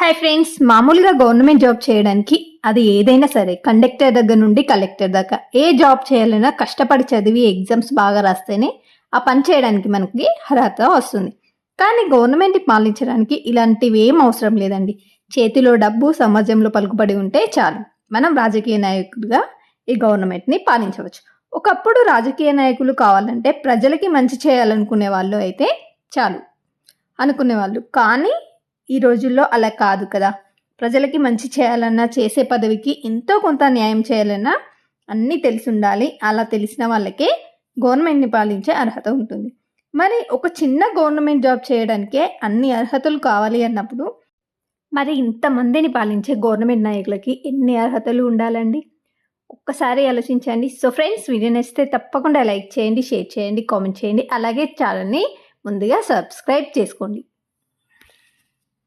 Hi friends మామూలుగా government job చేయడానికి అది ఏదైనా సరే కండక్టర్ దగ్గర నుండి కలెక్టర్ దాకా. ఏ జాబ్ చేయాలన్నా కష్టపడి చదివి ఎగ్జామ్స్ బాగా రాస్తేనే ఆ పని చేయడానికి మనకి అర్హత వస్తుంది. కానీ గవర్నమెంట్ని పాలించడానికి ఇలాంటివి ఏం అవసరం లేదండి. చేతిలో డబ్బు సమాజంలో పలుకుబడి ఉంటే చాలు. మనం రాజకీయ నాయకులుగా ఈ గవర్నమెంట్ని పాలించవచ్చు. ఒకప్పుడు రాజకీయ నాయకులు కావాలంటే ప్రజలకి మంచి చేయాలనుకునే వాళ్ళు అయితే చాలు అనుకునేవాళ్ళు. కానీ ఈ రోజుల్లో అలా కాదు కదా. ప్రజలకి మంచి చేయాలన్నా చేసే పదవికి ఎంతో కొంత న్యాయం చేయాలన్నా అన్నీ తెలిసి ఉండాలి అలా తెలిసిన వాళ్ళకే గవర్నమెంట్ని పాలించే అర్హత ఉంటుంది. మరి ఒక చిన్న గవర్నమెంట్ జాబ్ చేయడానికే అన్ని అర్హతలు కావాలి అన్నప్పుడు మరి ఇంతమందిని పాలించే గవర్నమెంట్ నాయకులకి ఎన్ని అర్హతలు ఉండాలండి? ఒక్కసారి ఆలోచించండి. సో ఫ్రెండ్స్ వీడియో నచ్చితే తప్పకుండా లైక్ చేయండి షేర్ చేయండి కామెంట్ చేయండి. అలాగే ఛానల్ని ముందుగా సబ్స్క్రైబ్ చేసుకోండి.